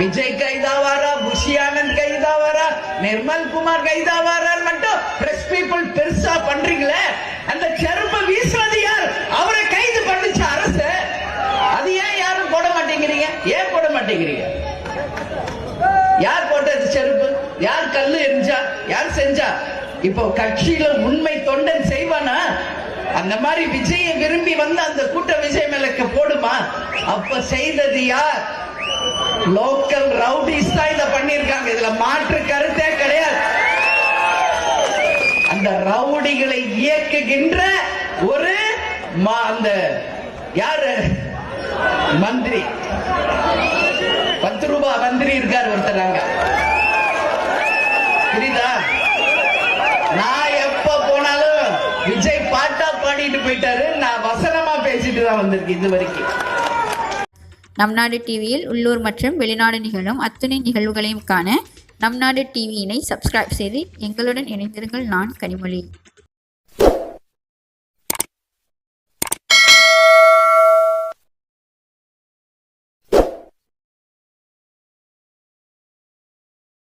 விஜய் கைதாவாரா புஷி ஆனந்த் கைதாவாரா நிர்மல் குமார் கைதா கைதாவாரா மட்டும் பிரஸ் பீப்புள் பெருசா பண்றீங்களே? அந்த செருப்ப வீசுறது யார்? அவரை கைது பண்ணுச்சு அரசு. அது ஏன் யாரும் போட மாட்டேங்கிறீங்க? ஏன் போட மாட்டேங்கிறீங்க? யார் போட்டது செருப்பு? யார் கல்லு எரிஞ்சா? யார் செஞ்சா? இப்போ கட்சியில உண்மை தொண்டன் செய்வானா? அந்த மாதிரி விஜய விரும்பி வந்து அந்த கூட்ட விஜய் மேலக்க போடுமா? அப்ப செய்தது யார்? லோக்கல் ரவுடிஸ் தான் இதை பண்ணிருக்காங்க இதுல மாற்று கருத்தே கிடையாது. அந்த ரவுடிகளை இயக்குகின்ற ஒரு மா- அந்த யாரு? மந்திரி. பத்து ரூபாய் மந்திரி இருக்கார் ஒருத்தர் அங்க. புரியுதா? நான் எப்ப போனாலும் விஜய் பாட்டா பாடிட்டு போயிட்டாரு. நான் வசனமா பேசிட்டு தான் வந்திருக்கேன் இது வரைக்கும். நம் நாடு டிவியில் உள்ளூர் மற்றும் வெளிநாடு நிகழும் அத்துணை நிகழ்வுகளையும் காண நம் நாடு டிவியினை சப்ஸ்கிரைப் செய்து எங்களுடன் இணைந்திருங்கள் நான் கனிமொழி.